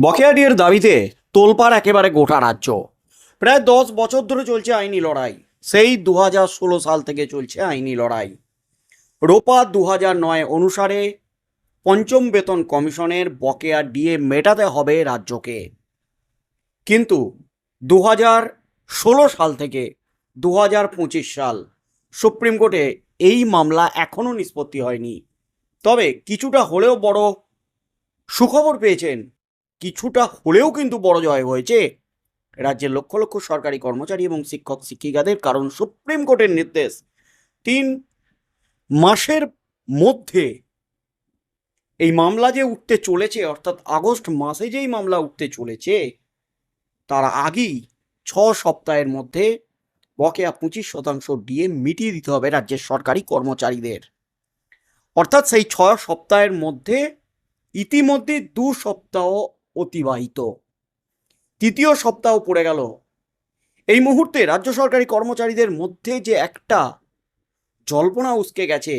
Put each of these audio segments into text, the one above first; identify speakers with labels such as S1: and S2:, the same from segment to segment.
S1: বকেয়াডির দাবিতে তোলপাড় একেবারে গোটা রাজ্য। প্রায় দশ বছর ধরে চলছে আইনি লড়াই। সেই দু হাজার ষোলো সাল থেকে চলছে আইনি লড়াই। রোপা দু নয় অনুসারে পঞ্চম বেতন কমিশনের বকেয়া ডিএ মেটাতে হবে রাজ্যকে। কিন্তু দু হাজার ষোলো সাল থেকে দু হাজার পঁচিশ সাল সুপ্রিম কোর্টে এই মামলা এখনও নিষ্পত্তি হয়নি। তবে কিছুটা হলেও বড় সুখবর পেয়েছেন কিছুটা হলেও কিন্তু বড় জয় হয়েছে। রাজ্যের লক্ষ লক্ষ সরকারি কর্মচারী এবং শিক্ষক শিক্ষিকাদের কারণ সুপ্রিম কোর্টের নির্দেশ। তিন মাসের মধ্যে এই মামলা যে উঠতে চলেছে, অর্থাৎ আগস্ট মাসে যেই মামলা উঠতে চলেছে, তার আগেই ছ সপ্তাহের মধ্যে বকেয়া পঁচিশ শতাংশ ডিএ মিটিয়ে দিতে হবে রাজ্যের সরকারি কর্মচারীদের। অর্থাৎ সেই ছ সপ্তাহের মধ্যে ইতিমধ্যে দু সপ্তাহ অতিবাহিত। তৃতীয় সপ্তাহ পড়ে গেল। এই মুহূর্তে রাজ্য সরকারি কর্মচারীদের মধ্যে যে একটা জল্পনা উসকে গেছে।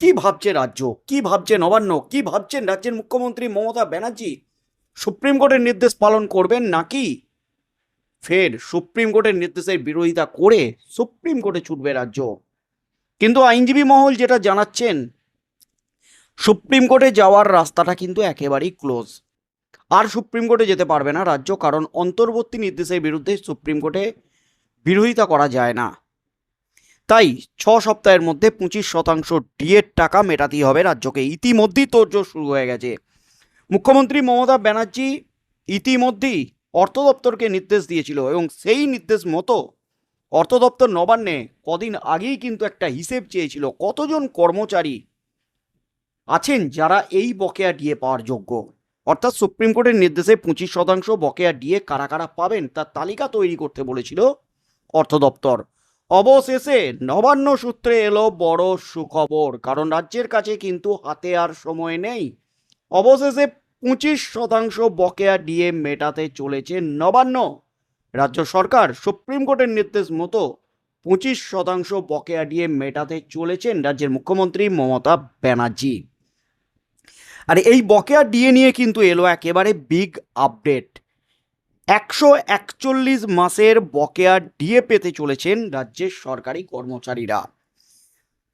S1: কি ভাবছে রাজ্য? কি ভাবছে নবান্ন? কি ভাবছেন রাজ্যের মুখ্যমন্ত্রী মমতা ব্যানার্জি? সুপ্রিম কোর্টের নির্দেশ পালন করবেন নাকি? ফের সুপ্রিম কোর্টের নির্দেশের বিরোধিতা করে সুপ্রিম কোর্টে ছুটবে রাজ্য। কিন্তু আইনজীবী মহল যেটা জানাচ্ছেন, সুপ্রিম কোর্টে যাওয়ার রাস্তাটা কিন্তু একেবারেই ক্লোজ আর সুপ্রিম কোর্টে যেতে পারবে না রাজ্য, কারণ অন্তর্বর্তী নির্দেশের বিরুদ্ধে সুপ্রিম কোর্টে বিরোধিতা করা যায় না। তাই ছ সপ্তাহের মধ্যে পঁচিশ শতাংশ ডিএর টাকা মেটাতেই হবে রাজ্যকে। ইতিমধ্যেই তোড়জোড় শুরু হয়ে গেছে। মুখ্যমন্ত্রী মমতা ব্যানার্জি ইতিমধ্যেই অর্থ দপ্তরকে নির্দেশ দিয়েছিল এবং সেই নির্দেশ মতো অর্থ দপ্তর নবান্নে কদিন আগেই কিন্তু একটা হিসেব চেয়েছিল, কতজন কর্মচারী আছেন যারা এই বকেয়া ডিএ পাওয়ার যোগ্য? অর্থাৎ সুপ্রিম কোর্টের নির্দেশে পঁচিশ শতাংশ বকেয়া ডিএ কারা কারা পাবেন তার তালিকা তৈরি করতে বলেছিল অর্থ দপ্তর। অবশেষে নবান্ন সূত্রে এলো বড় সুখবর, কারণ রাজ্যের কাছে কিন্তু হাতে আর সময় নেই। অবশেষে পঁচিশ শতাংশ বকেয়া ডিএ মেটাতে চলেছে নবান্ন। রাজ্য সরকার সুপ্রিম কোর্টের নির্দেশ মতো পঁচিশ শতাংশ বকেয়া ডিএ মেটাতে চলেছেন রাজ্যের মুখ্যমন্ত্রী মমতা ব্যানার্জি। আর এই বকেয়া ডিএ নিয়ে কিন্তু এলো একেবারে বিগ আপডেট একশো একচল্লিশ মাসের বকেয়া ডিএ পেতে চলেছেন রাজ্যের সরকারি কর্মচারীরা।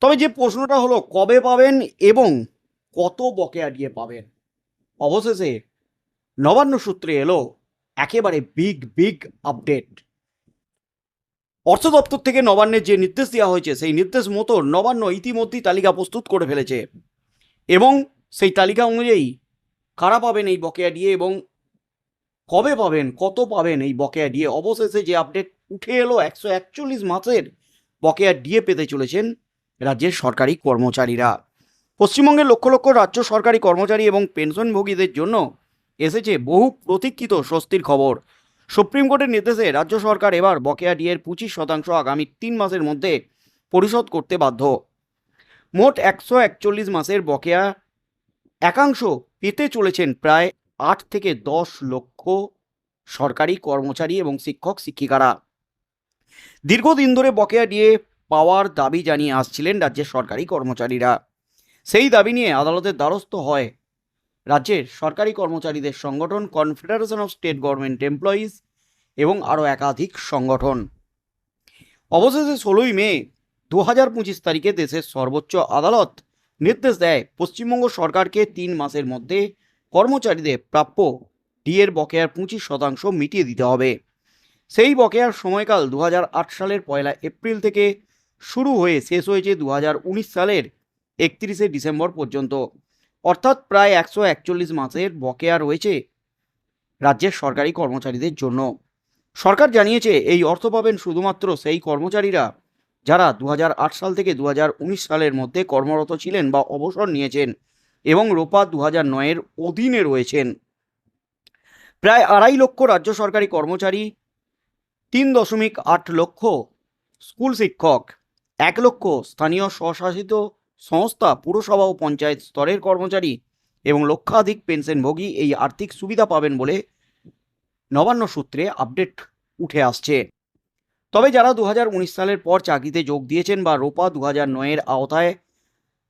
S1: তবে যে প্রশ্নটা হলো, কবে পাবেন এবং কত বকেয়া ডিএ পাবেন? অবশেষে নবান্ন সূত্রে এলো একেবারে বিগ বিগ আপডেট অর্থ দপ্তর থেকে নবান্নের যে নির্দেশ দেওয়া হয়েছে, সেই নির্দেশ মতো নবান্ন ইতিমধ্যেই তালিকা প্রস্তুত করে ফেলেছে। এবং সেই তালিকা অনুযায়ী কারা পাবেন এই বকেয়া ডিএ এবং কবে পাবেন, কত পাবেন এই বকেয়া ডিএ অবশেষে যে আপডেট উঠে এলো, একশো একচল্লিশ মাসের বকেয়া ডিএ পেতে চলেছেন রাজ্যের সরকারি কর্মচারীরা। পশ্চিমবঙ্গের লক্ষ লক্ষ রাজ্য সরকারি কর্মচারী এবং পেনশনভোগীদের জন্য এসেছে বহু প্রতীক্ষিত স্বস্তির খবর। সুপ্রিম কোর্টের নির্দেশে রাজ্য সরকার এবার বকেয়া ডিএর পঁচিশ শতাংশ আগামী তিন মাসের মধ্যে পরিশোধ করতে বাধ্য। মোট একশো একচল্লিশ মাসের বকেয়া একাংশ পেতে চলেছেন প্রায় আট থেকে দশ লক্ষ সরকারি কর্মচারী এবং শিক্ষক, শিক্ষিকারা। দীর্ঘদিন ধরে বকেয়া দিয়ে পাওয়ার দাবি জানিয়ে আসছিলেন রাজ্যের সরকারি কর্মচারীরা। সেই দাবি নিয়ে আদালতের দ্বারস্থ হয় রাজ্যের সরকারি কর্মচারীদের সংগঠন confederation of state government employees এবং আরও একাধিক সংগঠন। অবশেষে ষোলোই মে দু হাজার পঁচিশ তারিখে দেশের সর্বোচ্চ আদালত নির্দেশ দেয় পশ্চিমবঙ্গ সরকারকে তিন মাসের মধ্যে কর্মচারীদের প্রাপ্য ডিএর বকেয়ার পঁচিশ শতাংশ মিটিয়ে দিতে হবে। সেই বকেয়ার সময়কাল দু হাজার আট সালের পয়লা এপ্রিল থেকে শুরু হয়ে শেষ হয়েছে দু হাজার উনিশ সালের একত্রিশে ডিসেম্বর পর্যন্ত। অর্থাৎ প্রায় একশো একচল্লিশ মাসের বকেয়া রয়েছে রাজ্যের সরকারি কর্মচারীদের জন্য। সরকার জানিয়েছে, এই অর্থ পাবেন শুধুমাত্র সেই কর্মচারীরা যারা দু হাজার আট সাল থেকে দু হাজার উনিশ সালের মধ্যে কর্মরত ছিলেন বা অবসর নিয়েছেন এবং রোপা দু হাজার নয়ের অধীনে রয়েছেন। প্রায় আড়াই লক্ষ রাজ্য সরকারি কর্মচারী, তিন দশমিক আট লক্ষ স্কুল শিক্ষক, এক লক্ষ স্থানীয় স্বশাসিত সংস্থা, পুরসভা ও পঞ্চায়েত স্তরের কর্মচারী এবং লক্ষাধিক পেনশনভোগী এই আর্থিক সুবিধা পাবেন বলে নবান্ন সূত্রে আপডেট উঠে আসছে। তবে যারা দু হাজার উনিশ সালের পর চাকরিতে যোগ দিয়েছেন বা রোপা দু হাজার নয়ের আওতায়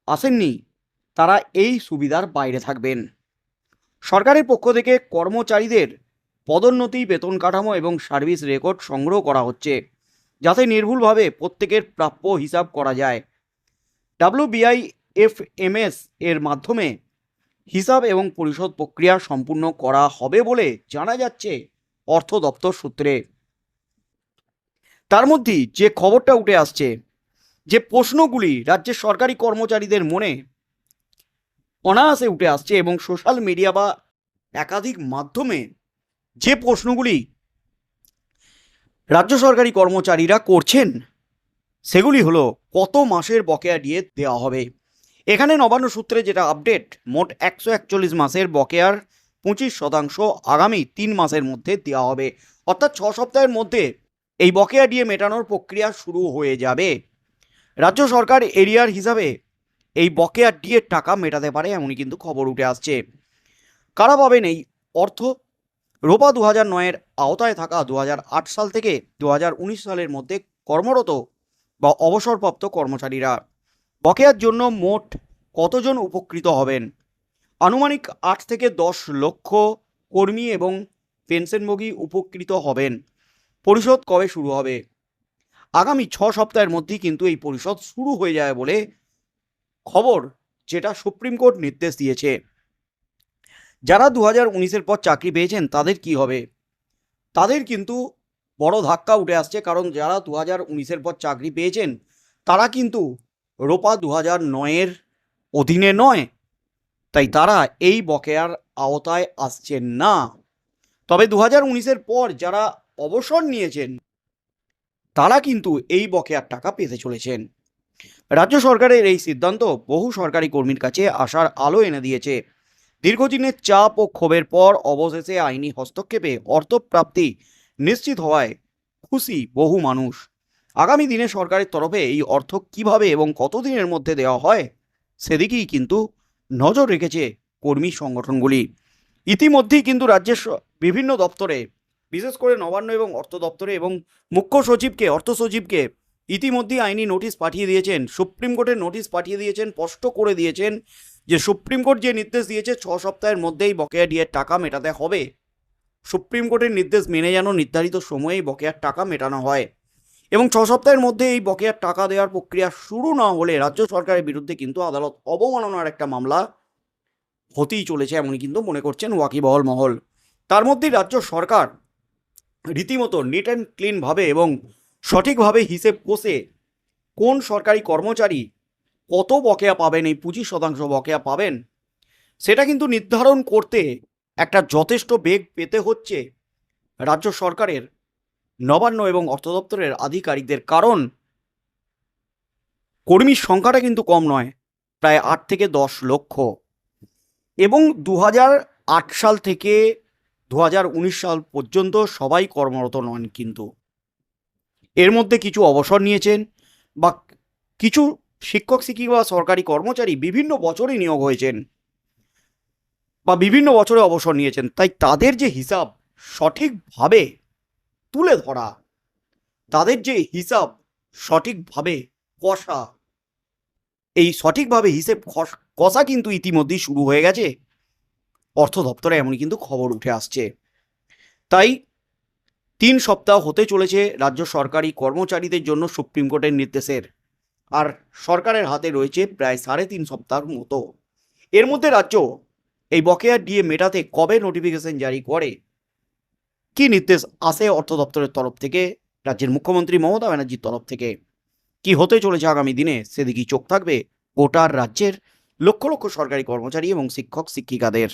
S1: আসেননি, তারা এই সুবিধার বাইরে থাকবেন। সরকারের পক্ষ থেকে কর্মচারীদের পদোন্নতি, বেতন কাঠামো এবং সার্ভিস রেকর্ড সংগ্রহ করা হচ্ছে, যাতে নির্ভুলভাবে প্রত্যেকের প্রাপ্য হিসাব করা যায়। ডাব্লিউবিআই এফএমএস এর মাধ্যমে হিসাব এবং পরিশোধ প্রক্রিয়া সম্পূর্ণ করা হবে বলে জানা যাচ্ছে অর্থ দপ্তর সূত্রে। তার মধ্যেই যে খবরটা উঠে আসছে, যে প্রশ্নগুলি রাজ্যের সরকারি কর্মচারীদের মনে অনায়াসে উঠে আসছে এবং সোশ্যাল মিডিয়া বা একাধিক মাধ্যমে যে প্রশ্নগুলি রাজ্য সরকারি কর্মচারীরা করছেন, সেগুলি হলো কত মাসের বকেয়া দিয়ে দেওয়া হবে। এখানে নবান্ন সূত্রে যেটা আপডেট মোট একশো একচল্লিশ মাসের বকেয়ার পঁচিশ শতাংশ আগামী তিন মাসের মধ্যে দেওয়া হবে। অর্থাৎ ছ সপ্তাহের মধ্যে এই বকেয়া দিয়ে মেটানোর প্রক্রিয়া শুরু হয়ে যাবে। রাজ্য সরকার এরিয়ার হিসাবে এই বকেয়া ডিএর টাকা মেটাতে পারে এমনই কিন্তু খবর উঠে আসছে। কারা পাবেন এই অর্থ? রোপা দু হাজার নয়ের আওতায় থাকা দু হাজার আট সাল থেকে দু হাজার উনিশ সালের মধ্যে কর্মরত বা অবসরপ্রাপ্ত কর্মচারীরা বকেয়ার জন্য মোট কতজন উপকৃত হবেন? আনুমানিক আট থেকে দশ লক্ষ কর্মী এবং পেনশনভোগী উপকৃত হবেন। পরিশোধ কবে শুরু হবে? আগামী ছ সপ্তাহের মধ্যেই কিন্তু এই পরিষদ শুরু হয়ে যায় বলে খবর যেটা সুপ্রিম কোর্ট নির্দেশ দিয়েছে। যারা দু হাজার উনিশের পর চাকরি পেয়েছেন, তাদের কি হবে? তাদের কিন্তু বড় ধাক্কা উঠে আসছে, কারণ যারা দু হাজার উনিশের পর চাকরি পেয়েছেন, তারা কিন্তু রোপা দু হাজার নয়ের অধীনে নয়। তাই তারা এই বকেয়ার আওতায় আসছেন না। তবে দু হাজার উনিশের পর যারা অবসর নিয়েছেন। তারা কিন্তু এই বকেয়ার টাকা পেতে চলেছেন। রাজ্য সরকারের এই সিদ্ধান্ত বহু সরকারি কর্মীর কাছে আসার আলো এনে দিয়েছে। দীর্ঘদিনের চাপ ও ক্ষোভের পর অবশেষে আইনি হস্তক্ষেপে অর্থপ্রাপ্তি নিশ্চিত হওয়ায় খুশি বহু মানুষ। আগামী দিনে সরকারের তরফে এই অর্থ কীভাবে এবং কতদিনের মধ্যে দেওয়া হয়, সেদিকেই কিন্তু নজর রেখেছে কর্মী সংগঠনগুলি। ইতিমধ্যেই কিন্তু রাজ্যের বিভিন্ন দপ্তরে বিশেষ করে নবান্ন এবং অর্থ দপ্তরে এবং মুখ্য সচিবকে, অর্থ সচিবকে ইতিমধ্যেই আইনি নোটিশ পাঠিয়ে দিয়েছেন। সুপ্রিম কোর্টের নোটিশ পাঠিয়ে দিয়েছেন, স্পষ্ট করে দিয়েছেন যে সুপ্রিম কোর্ট যে নির্দেশ দিয়েছে, ছ সপ্তাহের মধ্যেই বকেয়া ডিএর টাকা মেটাতে হবে। সুপ্রিম কোর্টের নির্দেশ মেনে যেন নির্ধারিত সময়েই বকেয়ার টাকা মেটানো হয় এবং ছ সপ্তাহের মধ্যে এই বকেয়ার টাকা দেওয়ার প্রক্রিয়া শুরু না হলে রাজ্য সরকারের বিরুদ্ধে কিন্তু আদালত অবমাননার একটা মামলা হতেই চলেছে এমনই কিন্তু মনে করছেন ওয়াকিবহল মহল। তার মধ্যেই রাজ্য সরকার রীতিমতো নিট অ্যান্ড ক্লিনভাবে এবং সঠিকভাবে হিসেব কষে কোন সরকারি কর্মচারী কত বকেয়া পাবেন, এই পঁচিশ শতাংশ বকেয়া পাবেন, সেটা কিন্তু নির্ধারণ করতে একটা যথেষ্ট বেগ পেতে হচ্ছে রাজ্য সরকারের নবান্ন এবং অর্থ দপ্তরের আধিকারিকদের। কারণ কর্মীর সংখ্যাটা কিন্তু কম নয়, প্রায় আট থেকে দশ লক্ষ। এবং দু সাল থেকে দু হাজার উনিশ সাল পর্যন্ত সবাই কর্মরত নন কিন্তু। এর মধ্যে কিছু অবসর নিয়েছেন বা কিছু শিক্ষক শিক্ষিকা বা সরকারি কর্মচারী বিভিন্ন বছরই নিয়োগ হয়েছেন বা বিভিন্ন বছরে অবসর নিয়েছেন। তাই তাদের যে হিসাব সঠিকভাবে তুলে ধরা, তাদের যে হিসাব সঠিকভাবে কষা, এই সঠিকভাবে হিসেব কষা কিন্তু ইতিমধ্যেই শুরু হয়ে গেছে। অর্থ দপ্তরে এমনই কিন্তু খবর উঠে আসছে। তাই তিন সপ্তাহ হতে চলেছে রাজ্য সরকারি কর্মচারীদের জন্য সুপ্রিম কোর্টের নির্দেশের। আর সরকারের হাতে রয়েছে প্রায় সাড়ে তিন সপ্তাহের মতো। এর মধ্যে রাজ্য এই বকেয়া ডিএ মেটাতে কবে নোটিফিকেশন জারি করে? কি নির্দেশ আসে অর্থ দপ্তরের তরফ থেকে, রাজ্যের মুখ্যমন্ত্রী মমতা ব্যানার্জির তরফ থেকে? কি হতে চলেছে আগামী দিনে? সেদিকেই চোখ থাকবে গোটার রাজ্যের লক্ষ লক্ষ সরকারি কর্মচারী এবং শিক্ষক, শিক্ষিকাদের।